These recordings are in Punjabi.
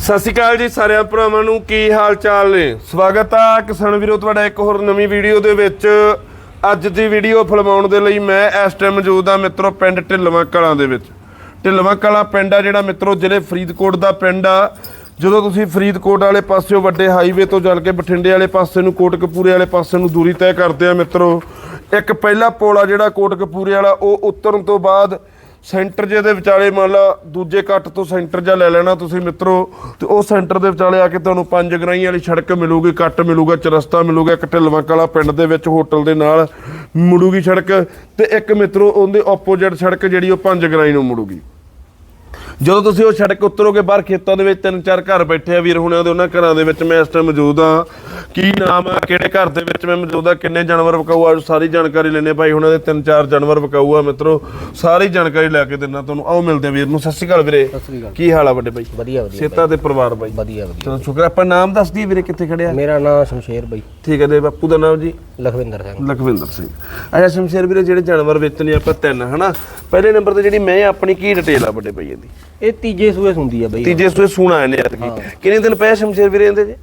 ਸਤਿ ਸ਼੍ਰੀ ਅਕਾਲ ਜੀ ਸਾਰਿਆਂ ਭਰਾਵਾਂ ਨੂੰ, ਕੀ ਹਾਲ ਚਾਲ ਨੇ? ਸਵਾਗਤ ਆ ਕਿਸਾਨ ਵੀਰੋ, ਤੁਹਾਡਾ ਇੱਕ ਹੋਰ ਨਵੀਂ ਵੀਡੀਓ ਦੇ ਵਿੱਚ। ਅੱਜ ਦੀ ਵੀਡੀਓ ਫਿਲਮਾਉਣ ਦੇ ਲਈ ਮੈਂ ਇਸ ਟਾਈਮ ਮੌਜੂਦ ਆ ਮਿੱਤਰੋ, ਪਿੰਡ ਢਿੱਲਵਾਂ ਕਲਾਂ ਦੇ ਵਿੱਚ। ਢਿੱਲਵਾਂ ਕਲਾਂ ਪਿੰਡ ਆ ਜਿਹੜਾ ਮਿੱਤਰੋ, ਜ਼ਿਲ੍ਹੇ ਫਰੀਦਕੋਟ ਦਾ ਪਿੰਡ ਆ। ਜਦੋਂ ਤੁਸੀਂ ਫਰੀਦਕੋਟ ਵਾਲੇ ਪਾਸਿਓਂ ਵੱਡੇ ਹਾਈਵੇ ਤੋਂ ਚੱਲ ਕੇ ਬਠਿੰਡੇ ਵਾਲੇ ਪਾਸੇ ਨੂੰ, ਕੋਟਕਪੂਰੇ ਵਾਲੇ ਪਾਸੇ ਨੂੰ ਦੂਰੀ ਤੈਅ ਕਰਦੇ ਆ ਮਿੱਤਰੋ, ਇੱਕ ਪਹਿਲਾ ਪੁਲ ਆ ਜਿਹੜਾ ਕੋਟਕਪੂਰੇ ਵਾਲਾ, ਉਹ ਉਤਰਨ ਤੋਂ ਬਾਅਦ ਸੈਂਟਰ ਜੇ ਦੇ ਵਿਚਾਲੇ ਮੰਨ ਲਾ ਦੂਜੇ ਕੱਟ ਤੋਂ ਸੈਂਟਰ ਜਾਂ ਲੈ ਲੈਣਾ ਤੁਸੀਂ ਮਿੱਤਰੋ, ਤੇ ਉਹ ਸੈਂਟਰ ਦੇ ਵਿਚਾਲੇ ਆ ਕੇ ਤੁਹਾਨੂੰ ਪੰਜ ਗਰਾਈ ਵਾਲੀ ਸੜਕ ਮਿਲੂਗੀ, ਕੱਟ ਮਿਲੂਗਾ, ਚਰਸਤਾ ਮਿਲੂਗਾ, ਇੱਕ ਢਿਲਵਾਂ ਕਲਾ ਪਿੰਡ ਦੇ ਵਿੱਚ ਹੋਟਲ ਦੇ ਨਾਲ ਮੁੜੂਗੀ ਸੜਕ, ਤੇ ਇੱਕ ਮਿੱਤਰੋ, ਉਹਦੇ ਆਪੋਜ਼ਿਟ ਸੜਕ ਜਿਹੜੀ ਉਹ ਪੰਜ ਗਰਾਈ ਨੂੰ ਮੁੜੂਗੀ। ਜਦੋਂ ਤੁਸੀਂ ਉਹ ਸੜਕ ਉਤਰੋਗੇ ਬਾਹਰ ਖੇਤਾਂ ਦੇ ਵਿੱਚ ਤਿੰਨ ਚਾਰ ਘਰ ਬੈਠੇ ਆ ਵੀਰ ਹੁਣਿਆਂ ਦੇ ਉਹਨਾਂ ਘਰਾਂ ਦੇ ਵਿੱਚ ਮੈਂ ਇਸ ਟਾਈਮ ਮੌਜੂਦ ਆ ਕੀ ਨਾਮ ਆ ਕਿਹੜੇ ਘਰ ਦੇ ਵਿੱਚ ਮੈਂ ਮੌਜੂਦ ਆ ਕਿੰਨੇ ਜਾਨਵਰ ਵਿਕਾਊ ਆ ਸਾਰੀ ਜਾਣਕਾਰੀ ਲੈਣੇ ਭਾਈ ਹੁਣਾਂ ਦੇ ਤਿੰਨ ਚਾਰ ਜਾਨਵਰ ਵਿਕਾਊ ਆ ਮਿੱਤਰੋ ਸਾਰੀ ਜਾਣਕਾਰੀ ਲੈ ਕੇ ਦਿੰਦਾ ਤੁਹਾਨੂੰ। ਆਓ ਮਿਲਦੇ ਆ ਵੀਰ ਨੂੰ। ਸਤਿ ਸ਼੍ਰੀ ਅਕਾਲ ਵੀਰੇ। ਸਤਿ ਸ੍ਰੀ ਅਕਾਲ। ਕੀ ਹਾਲ ਆ ਵੱਡੇ ਭਾਈ? ਵਧੀਆ ਵਧੀਆ ਸੇਤਾ ਤੇ ਪਰਿਵਾਰ ਬਾਈ ਵਧੀਆ ਵਧੀਆ। ਚਲੋ ਸ਼ੁਕਰ। ਆਪਾਂ ਨਾਮ ਦੱਸ ਦਈਏ ਵੀਰੇ ਕਿੱਥੇ ਖੜਿਆ ਮੇਰਾ ਨਾਮ ਸ਼ਮਸ਼ੇਰ ਬਾਈ ਠੀਕ ਹੈ ਦੇ ਬਾਪੂ ਦਾ ਨਾਮ ਜੀ? ਲਖਵਿੰਦਰ ਸਿੰਘ। ਲਖਵਿੰਦਰ ਸਿੰਘ। ਅੱਛਾ ਸ਼ਮਸ਼ੇਰ ਵੀਰੇ ਜਿਹੜੇ ਜਾਨਵਰ ਵੇਚਣੇ ਆਪਾਂ ਤਿੰਨ ਹਨਾ? ਪਹਿਲੇ ਨੰਬਰ ਤੇ ਜਿਹੜੀ ਮੈਂ ਆਪਣੀ ਕੀ ਡਿਟੇਲ ਆ ਵੱਡੇ ਭਾਈ ਇਹਦੀ ਇਹ ਤੀਜੇ ਸੂਏ ਹੁੰਦੀ ਆ ਬਾਈ। ਤੀਜੇ ਸੂਏ ਸੁਣਾ ਇਹਨੇ ਐਤਕੀ ਕਿੰਨੇ ਦਿਨ ਪਏ ਸ਼ਮਸ਼ੇਰ ਵੀਰੇ ਇਹਦੇ ਜੀ?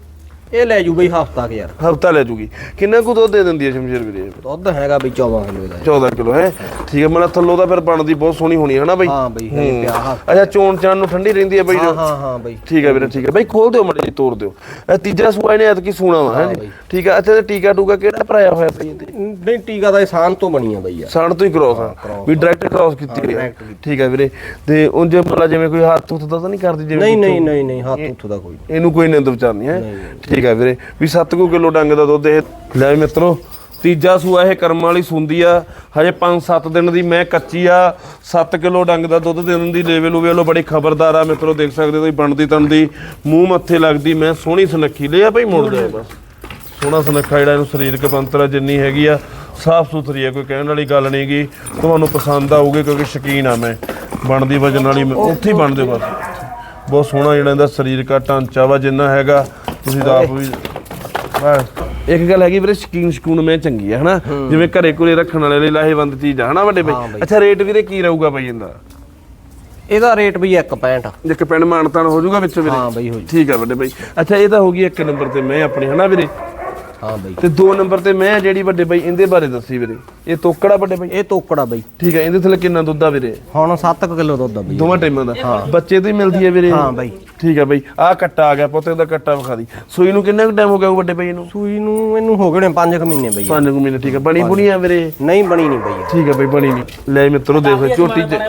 ਇਹ ਲੈ ਜੂ ਬਾਈ ਹਫਤਾ ਕੁ ਯਾਰ। ਹਫਤਾ ਲੈ ਜੂਗੀ। ਕਿੰਨਾ ਕੁ ਦੁੱਧ ਦੇ ਦਿੰਦੀ ਹੈ ਸ਼ਮਸ਼ੇਰ ਵੀਰੇ? ਇਹ? ਦੁੱਧ ਹੈਗਾ ਬਈ 14 ਕਿਲੋ ਦਾ। 14 ਕਿਲੋ ਹੈ? ਠੀਕ ਹੈ ਮਤਲਬ ਥੱਲੋਂ ਦਾ ਫਿਰ ਬਣਦੀ ਬਹੁਤ ਸੋਹਣੀ ਹੋਣੀ ਹੈ ਨਾ ਬਾਈ? ਹਾਂ ਬਈ ਹਜੇ ਪਿਆ ਹਫ਼ਤਾ। ਅੱਛਾ ਚੋਣ ਚਾਣ ਨੂੰ ਠੰਡੀ ਰਹਿੰਦੀ ਹੈ ਬਾਈ ਹਾਂ ਹਾਂ ਹਾਂ ਬਾਈ। ਠੀਕ ਹੈ ਵੀਰੇ ਠੀਕ ਹੈ। ਬਾਈ ਖੋਲ ਦਿਓ ਮੜੇ ਜੀ ਤੋੜ ਦਿਓ। ਇਹ ਤੀਜਾ ਸੂਆ ਇਹਨੇ ਐਤਕੀ ਸੂਣਾ ਵਾ ਹੈ ਜੀ ਬਾਈ। ਠੀਕ ਹੈ ਅੱਛਾ ਤੇ ਟੀਕਾ ਟੂਕਾ ਕਿਹੜਾ ਭਰਾਇਆ ਹੋਇਆ ਬਾਈ ਇਹਦੇ? ਨਹੀਂ ਟੀਕਾ ਦਾ ਇਸਾਨ ਤੋਂ ਬਣੀ ਆ ਬਾਈ ਯਾਰ। ਸਾਣ ਤੋਂ ਹੀ ਕ੍ਰੋਸ ਆ। ਵੀ ਡਾਇਰੈਕਟ ਕ੍ਰੋਸ ਕੀਤੀ ਹੈ ਠੀਕ ਹੈ ਵੀਰੇ। ਤੇ ਉਂਝ ਮਤਲਬ ਜਿਵੇਂ ਕੋਈ ਹੱਥ ਹੁੱਥ ਦਾ ਤਾਂ ਨਹੀਂ ਕਰਦੀ ਜਿਵੇਂ ਨਹੀਂ ਨਹੀਂ ਨਹੀਂ ਨਹੀਂ ਹੱਥ ਉੱਥੋਂ ਦਾ ਕੋਈ। ਇਹਨੂੰ ਕੋਈ ਨਿੰਦ ਵਿਚਾਰ ਨਹੀਂ ਹੈ? ਠੀਕ ਹੈ ਵੀਰੇ। ਵੀ 7 ਕਿਲੋ ਡੰਗ ਦਾ ਦੁੱਧ ਇਹ। ਲੈ ਮਿੱਤਰੋ ਤੀਜਾ ਸੂਆ ਇਹ ਕਰਮ ਵਾਲੀ ਸੁੰਦੀ ਆ। ਹਜੇ 5-7 ਦਿਨ ਦੀ ਮੈਂ ਕੱਚੀ ਆ। 7 ਕਿਲੋ ਡੰਗ ਦਾ ਦੁੱਧ ਦੇਣ ਦੀ ਲੈਵਲ ਹੋਵੇ ਲੋ ਬੜੀ ਖਬਰਦਾਰ ਆ। ਮਿੱਤਰੋ ਦੇਖ ਸਕਦੇ ਹੋ ਤੁਸੀਂ ਬਣਦੀ ਤਣਦੀ ਮੂੰਹ ਮੱਥੇ ਲੱਗਦੀ ਮੈਂ ਸੋਹਣੀ ਸੁਨੱਖੀ। ਲਿਆ ਭਾਈ ਮੁੜ ਜਾਏ ਬਸ ਸੋਹਣਾ ਸੁਨੱਖਾ ਜਿਹੜਾ ਇਹਨੂੰ ਸਰੀਰਕ ਬੰਤਰ ਆ ਜਿੰਨੀ ਹੈਗੀ ਆ ਸਾਫ਼ ਸੁਥਰੀ ਆ ਕੋਈ ਕਹਿਣ ਵਾਲੀ ਗੱਲ ਨਹੀਂਗੀ ਤੁਹਾਨੂੰ ਪਸੰਦ ਆਊਗੀ ਕਿਉਂਕਿ ਸ਼ਕੀਨ ਆ ਮੈਂ। ਬਣਦੀ ਵਜਨ ਵਾਲੀ ਉੱਥੇ ਹੀ ਬਣਦੇ ਬਸ। ਬਹੁਤ ਸੋਹਣਾ ਜਿਹੜਾ ਇਹਦਾ ਸਰੀਰਕ ਢਾਂਚਾ ਵਾ ਜਿੰਨਾ ਹੈਗਾ। ਤੁਸੀਂ ਤਾਂ ਆਪ ਵੀ ਬਸ ਇੱਕ ਗੱਲ ਹੈਗੀ ਵੀਰੇ ਸ਼ਕੀਨ ਸ਼ਕੂਨ ਮੈਂ ਚੰਗੀ ਆ ਹਨਾ? ਜਿਵੇਂ ਘਰੇ ਕੋਲੇ ਰੱਖਣ ਵਾਲੇ ਲਈ ਲਾਹੇਵੰਦ ਚੀਜ਼ ਆ ਹਨਾ ਵੱਡੇ ਹਾਂ ਬਈ। ਅੱਛਾ ਰੇਟ ਵੀਰੇ ਕੀ ਰਹੂਗਾ ਬਈ ਇਹਦਾ? ਇਹਦਾ ਰੇਟ ਬਈ 165 ਇੱਕ ਪਿੰਡ ਮਾਨਤਾਨ ਹੋ ਜਾਊਗਾ ਵਿੱਚ ਵੀਰੇ? ਹਾਂ ਬਈ ਹੋ ਜੂ। ਠੀਕ ਆ ਵੱਡੇ ਬਈ ਅੱਛਾ ਇਹ ਤਾਂ ਹੋ ਗਈ ਇੱਕ ਨੰਬਰ ਤੇ ਮੈਂ ਆਪਣੀ ਹਨਾ ਵੀਰੇ? ਹਾਂ ਬਈ। ਤੇ ਦੋ ਨੰਬਰ ਤੇ ਮੈਂ ਜਿਹੜੀ ਵੱਡੇ ਬਾਈ ਇਹਦੇ ਬਾਰੇ ਦੱਸੀ ਵੀਰੇ। ਇਹ ਤੋਕੜਾ ਵੱਡੇ ਬਾਈ। ਇਹ ਤੋਕੜਾ ਬਈ। ਠੀਕ ਹੈ ਇਹਦੇ ਥੱਲੇ ਕਿੰਨਾ ਦੁੱਧ ਆ ਵੀਰੇ? ਹੁਣ 7 ਕਿਲੋ ਦੁੱਧ ਆ ਬਈ। ਦੋਵਾਂ ਟਾਈਮਾਂ ਦਾ। ਬੱਚੇ ਤੋਂ ਹੀ ਮਿਲਦੀ ਹੈ ਵੀਰੇ। ਹਾਂ ਬਾਈ। ਠੀਕ ਹੈ ਬਾਈ। ਆਹ ਕੱਟਾ ਆ ਗਿਆ ਪੁੱਤ ਇਹਦਾ ਕੱਟਾ ਵਿਖਾ ਦੀ। ਸੂਈ ਨੂੰ ਕਿੰਨਾ ਕੁ ਟਾਈਮ ਹੋ ਗਿਆ ਉਹ ਵੱਡੇ ਬਾਈ ਨੂੰ ਸੂਈ ਨੂੰ ਇਹਨੂੰ ਹੋ ਗਏ ਨੇ 5 ਮਹੀਨੇ ਬਈ। ਪੰਜ ਕੁ ਮਹੀਨੇ ਠੀਕ ਹੈ। ਬਣੀ ਬੁਣੀ ਆ ਵੀਰੇ? ਨਹੀਂ ਬਣੀ ਨਹੀਂ ਬਈ। ਠੀਕ ਹੈ ਬਾਈ ਬਣੀ ਨਹੀਂ। ਲੈ ਮਿੱਤਰੋ ਦੇਖੋ ਝੋਟੀ ਚ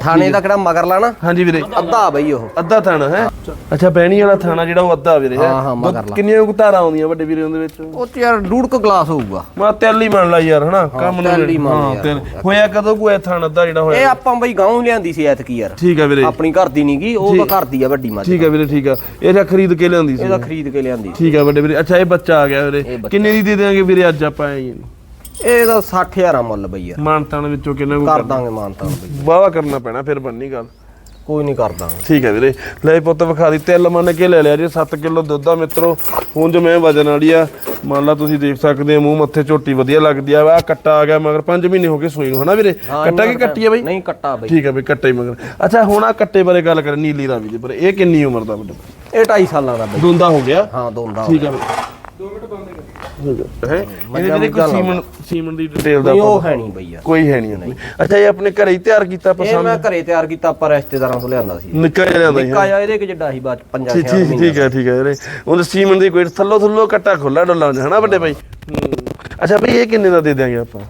ਥਾਣੇ ਦਾ ਕਿਹੜਾ ਮਗਰ ਲਾਣਾ? ਹਾਂਜੀ ਵੀਰੇ। ਅੱਧਾ ਬਈ ਉਹ। ਅੱਧਾ ਥਾਣਾ ਹੈ? ਅੱਛਾ ਬਹਿਣੀ ਵਾਲਾ ਥਾਣਾ ਜਿਹੜਾ ਉਹ ਅੱਧਾ ਵੀਰੇ ਹੈ? ਹਾਂ, ਹਾਂ, ਮਗਰ ਲਾ। ਕਿੰਨੀਆਂ ਕੁ ਧਾਰਾਂ ਆਉਂਦੀਆਂ ਵੱਡੇ ਵੀਰੇ ਉਹਦੇ ਵਿੱਚ। ਉਹ ਚ ਯਾਰ ਡੂੜ ਕੋ ਗਲਾਸ ਹੋਊਗਾ। ਮਾ ਤਿਲ ਹੀ ਮੰਨ ਲਾ ਯਾਰ ਹਨਾ? ਕੰਮ ਨੂੰ ਤਿਲ ਹੀ ਮੰਨ ਹਾਂ, ਯਾਰ। ਤਿਲ। ਹੋਇਆ ਕਦੋਂ ਕੋਈ ਥਾਣਾ ਅੱਧਾ ਜਿਹੜਾ ਇਹ ਹੋਇਆ ਆਪਾਂ ਬਈ ਗਾਉਂ ਲਿਆਂਦੀ ਸੀ ਐਤਕੀ ਯਾਰ। ਠੀਕ ਹੈ ਵੀਰੇ। ਆਪਣੀ ਘਰ ਦੀ ਨਹੀਂਗੀ ਉਹ ਤਾਂ ਘਰ ਦੀ ਆ ਵੱਡੀ ਮੱਝ ਠੀਕ ਹੈ ਵੀਰੇ ਠੀਕ ਆ। ਇਹ ਤਾਂ ਖਰੀਦ ਕੇ ਲਿਆਂਦੀ ਸੀ। ਇਹਦਾ ਖਰੀਦ ਕੇ ਲਿਆਂਦੀ ਠੀਕ ਹੈ ਵੱਡੇ ਵੀਰੇ। ਅੱਛਾ ਇਹ ਬੱਚਾ ਆ ਗਿਆ ਵੀਰੇ। ਇਹ ਬੱਚਾ। ਕਿੰਨੇ ਦੀ ਦੇ ਦੇਾਂਗੇ ਵੀਰੇ ਅੱਜ ਆਪਾਂ ਇਹ? ਇਹਨੂੰ? ਇਹਦਾ 60000 ਮੁੱਲ ਬਈ ਯਾਰ। ਵਿੱਚੋਂ ਕਿੰਨਾ ਕੁ ਕਰ ਦਾਂਗੇ ਮਾਨਤਾ ਬਈ। ਵਾਵਾ ਕਰਨਾ ਪੈਣਾ ਫਿਰ ਬਣਨੀ ਗੱਲ। ਕੋਈ ਨਹੀਂ ਕਰ ਦਾਂਗੇ ਠੀਕ ਹੈ ਵੀਰੇ। ਲੈ ਪੁੱਤ ਵਿਖਾ ਦੀ ਤਿਲ ਮੰਨ ਕੇ ਲੈ ਲਿਆ ਜੀ 7 ਕਿਲੋ ਦੁੱਧ ਆ ਮਿੱਤਰੋ। ਹੁਣ ਜੋ ਮੈਂ ਵਜਨ ਵਾਲੀ ਆ। ਮੰਨ ਲਾ ਤੁਸੀਂ ਦੇਖ ਸਕਦੇ ਹੋ ਮੂੰਹ ਮੱਥੇ ਝੋਟੀ ਵਧੀਆ ਲੱਗਦੀ ਆ। ਆ ਕੱਟਾ ਆ ਗਿਆ ਮਗਰ 5 ਮਹੀਨੇ ਹੋ ਗਏ ਸੂਈ ਨੂੰ ਹਨਾ ਵੀਰੇ? ਕੱਟਾ ਕੀ ਕੱਟੀ ਆ ਬਈ? ਨਹੀਂ ਕੱਟਾ ਬਈ। ਠੀਕ ਹੈ ਬਈ ਕੱਟਾ ਹੀ ਮਗਰ। ਅੱਛਾ ਹੁਣ ਆ ਕੱਟੇ ਬਾਰੇ ਗੱਲ ਕਰ ਨੀਲੀ ਰਾਵੀ ਦੇ ਪਰ ਇਹ ਕਿੰਨੀ ਉਮਰ ਦਾ ਵੱਡਾ? ਇਹ 2.5 ਸਾਲਾਂ ਦਾ ਬਈ। ਦੁੰਦਾ ਹੋ ਗਿਆ? ਹਾਂ ਦੋਂਦਾ ਠੀਕ ਹੈ ਬਈ। 2 ਮਿੰਟ ਹੈ? ਇਹਦੇ ਜਿਹੜੇ ਕੋਈ ਸੀਮਨ ਸੀਮਨ ਦੀ ਡਿਟੇਲ ਦਾ ਨਹੀਂ ਉਹ ਆਪਾਂ- ਹੈ ਨਹੀਂ ਬਈ ਯਾਰ। ਕੋਈ ਹੈ ਨਹੀਂ ਆਪਣੀ ਅੱਛਾ ਇਹ ਆਪਣੇ ਘਰੇ ਹੀ ਤਿਆਰ ਕੀਤਾ ਇਹ ਪਸੰਦ ਮੈਂ ਘਰੇ ਤਿਆਰ ਕੀਤਾ ਪਰ ਰਿਸ਼ਤੇਦਾਰਾਂ ਤੋਂ ਲਿਆਂਦਾ ਸੀ। ਨਿੱਕਾ ਜਿਹਾ ਲਿਆਂਦਾ ਨਿੱਕਾ ਜਿਹਾ ਇਹਦੇ ਕਿ ਜਿੱਡਾ ਸੀ ਬਾਅਦ ਪੰਜਾਂ ਠੀਕ ਛਿਆਂ ਠੀਕ ਮਹੀਨੇ ਠੀਕ ਹੈ ਠੀਕ ਹੈ ਵੀਰੇ। ਉਹ ਸੀਮਨ ਦੀ ਕੋਈ ਥੱਲੋ ਥੱਲੋ ਕੱਟਾ ਖੁੱਲਾ ਡੋਲਾ ਹਨਾ ਵੱਡੇ ਭਾਈ? ਅੱਛਾ ਭਾਈ ਇਹ ਕਿੰਨੇ ਦਾ ਦੇ ਦਿਆਂਗੇ ਆਪਾਂ?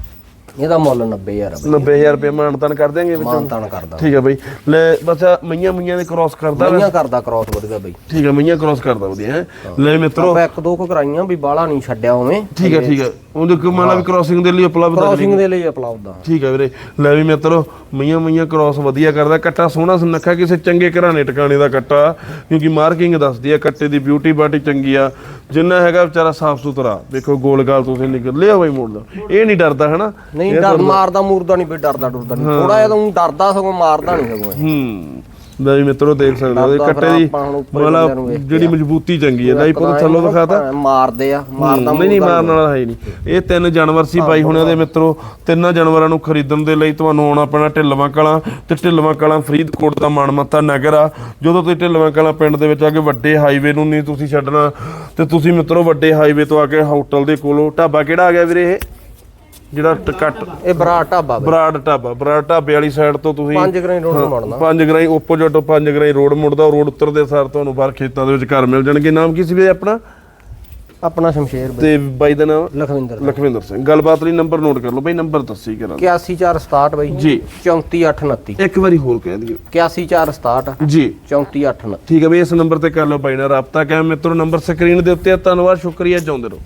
ਇਹਦਾ ਮੁੱਲ 90000 ਆ। ਬਈ 90000 ਰੁਪਏ ਮਾਨਤਨ ਕਰ ਦਿਆਂਗੇ ਵਿੱਚੋਂ। ਮਾਨਤਾਨ ਕਰਦਾ। ਠੀਕ ਹੈ ਭਾਈ ਲੈ ਬਸ ਮਈਆਂ ਮਈਆਂ ਦੇ ਕ੍ਰਾਸ ਕਰਦਾ। ਮਈਆਂ ਕਰਦਾ ਕ੍ਰੋਸ ਵਧੀਆ ਬਈ। ਠੀਕ ਹੈ ਮਈਆਂ ਕ੍ਰਾਸ ਕਰਦਾ ਵਧੀਆ ਹੈ। ਲੈ ਮਿੱਤਰੋ। ਆਪਾਂ ਇੱਕ ਦੋ ਕੁ ਕਰਾਈਆਂ ਵੀ ਬਾਹਲਾ ਨਹੀਂ ਛੱਡਿਆ ਉਵੇਂ। ਠੀਕ ਹੈ ਠੀਕ ਹੈ। ਉਹਦੇ ਕੋ ਮਾਲਾ ਵੀ ਕ੍ਰਾਸਿੰਗ ਦੇ ਲਈ ਉਪਲਬਧ ਹੈ ਕ੍ਰੋਸਿੰਗ ਦੇ ਲਈ ਅਪਲਾਉਡ ਦਾ ਠੀਕ ਹੈ ਵੀਰੇ। ਲੈ ਵੀ ਮਿੱਤਰੋ ਮਈਆਂ ਮਈਆਂ ਕ੍ਰਾਸ ਵਧੀਆ ਕਰਦਾ। ਕੱਟਾ ਸੋਹਣਾ ਸੁਨੱਖਾ ਕਿਸੇ ਚੰਗੇ ਘਰਾਣੇ ਟਿਕਾਣੇ ਦਾ ਕੱਟਾ। ਕਿਉਂਕਿ ਮਾਰਕਿੰਗ ਦੱਸਦੀ ਆ ਕੱਟੇ ਦੀ ਬਿਊਟੀ ਬਾਟੀ ਚੰਗੀ ਆ। ਜਿੰਨਾ ਹੈਗਾ ਵਿਚਾਰਾ ਸਾਫ਼ ਸੁਥਰਾ ਦੇਖੋ ਗੋਲ ਗਾਲ ਤੁਸੀਂ ਨਿਕਲ ਲਿਆ ਬਾਈ ਮੋੜ ਦਾ ਇਹ ਨਹੀਂ ਡਰਦਾ ਹਨਾ? ਨਹੀਂ ਡਰ ਮਾਰਦਾ ਮੂਰਦਾ ਨਹੀਂ ਬਈ ਡਰਦਾ ਡਰਦਾ ਨਹੀਂ। ਥੋੜਾ ਜਿਹਾ ਤਾਂ ਡਰਦਾ ਸਗੋਂ ਮਾਰਦਾ ਨਹੀਂ ਸਗੋਂ ਇਹ। ਹੂੰ। ਲੈ ਮਿੱਤਰੋ ਦੇਖ ਸਕਦੇ ਹੋ ਇਹ ਕੱਟੇ ਦੀ ਮਤਲਬ ਜਿਹੜੀ ਮਜ਼ਬੂਤੀ ਚੰਗੀ ਹੈ ਲੈ ਪੁੱਤ ਥੱਲੋਂ ਭਾਵੇਂ ਮਾਰਦੇ ਆ ਮਾਰਦਾ ਨਹੀਂ ਨਹੀਂ ਮਾਰਨ ਵਾਲਾ ਹੈ ਨਹੀਂ। ਇਹ ਤਿੰਨ ਜਾਨਵਰ ਸੀ ਬਾਈ ਹੁਣਾਂ ਦੇ ਮਿੱਤਰੋ ਤਿੰਨਾਂ ਜਾਨਵਰਾਂ ਨੂੰ ਖਰੀਦਣ ਦੇ ਲਈ ਤੁਹਾਨੂੰ ਆਉਣਾ ਪੈਣਾ ਢਿੱਲਵਾਂ ਕਲਾਂ ਤੇ ਢਿੱਲਵਾਂ ਕਲਾਂ ਫਰੀਦਕੋਟ ਦਾ ਮਾਣਮੱਤਾ ਨਗਰ ਆ। ਜਦੋਂ ਤੁਸੀਂ ਢਿੱਲਵਾਂ ਕਲਾਂ ਪਿੰਡ ਦੇ ਵਿੱਚ ਆ ਕੇ ਵੱਡੇ ਹਾਈਵੇ ਨੂੰ ਨਹੀਂ ਤੁਸੀਂ ਛੱਡਣਾ ਤੇ ਤੁਸੀਂ ਮਿੱਤਰੋ ਵੱਡੇ ਹਾਈਵੇ ਤੋਂ ਆ ਕੇ ਹੋਟਲ ਦੇ ਕੋਲੋਂ ਢਾਬਾ ਕਿਹੜਾ ਆ ਗਿਆ ਵੀਰੇ ਇਹ? ਜਿਹੜਾ ਟ- ਕੱਟ ਇਹ ਬਰਾ ਢਾਬਾ ਬਈ ਬਰਾੜ ਢਾਬਾ। ਬਰਾੜ ਢਾਬੇ ਵਾਲੀ ਸਾਈਡ ਤੋਂ ਤੁਸੀਂ ਪੰਜ ਗ੍ਰਾਈ ਰੋਡ ਨੂੰ ਮੁੜਨਾ। ਪੰਜ ਗਰਾਈ ਓਪੋਜਿਟ ਪੰਜ ਗਰਾਈ ਰੋਡ ਮੁੜਦਾ ਰੋਡ ਉੱਤਰਦੇ ਸਾਰ ਤੁਹਾਨੂੰ ਬਾਹਰ ਖੇਤਾਂ ਦੇ ਵਿੱਚ ਘਰ ਮਿਲ ਜਾਣਗੇ। ਨਾਮ ਕੀ ਸੀ ਵੀਰੇ ਆਪਣਾ? ਆਪਣਾ ਸ਼ਮਸ਼ੇਰ ਬਈ। ਤੇ ਬਾਈ ਦਾ ਨਾਮ? ਲਖਵਿੰਦਰ ਲਖਵਿੰਦਰ ਸਿੰਘ। ਗੱਲਬਾਤ ਲਈ ਨੰਬਰ ਨੋਟ ਕਰ ਲਓ ਬਾਈ ਨੰਬਰ ਦੱਸੀ ਕਰਾਂ। 81467 ਬਈ। ਜੀ। 34829 ਇੱਕ ਵਾਰੀ ਹੋਰ ਕਹਿ ਦਿਓ। 81467 ਜੀ। 34829 ਠੀਕ ਹੈ ਬਈ ਇਸ ਨੰਬਰ ਤੇ ਕਰ ਲਓ ਬਾਈ ਨਾਲ ਰਾਬਤਾ ਕਾਇਮ। ਮਿੱਤਰੋ ਨੰਬਰ ਸਕਰੀਨ ਦੇ ਉੱਤੇ ਧੰਨਵਾਦ ਸ਼ੁਕਰੀਆ। ਚਾਹੁੰਦੇ ਰਹੋ।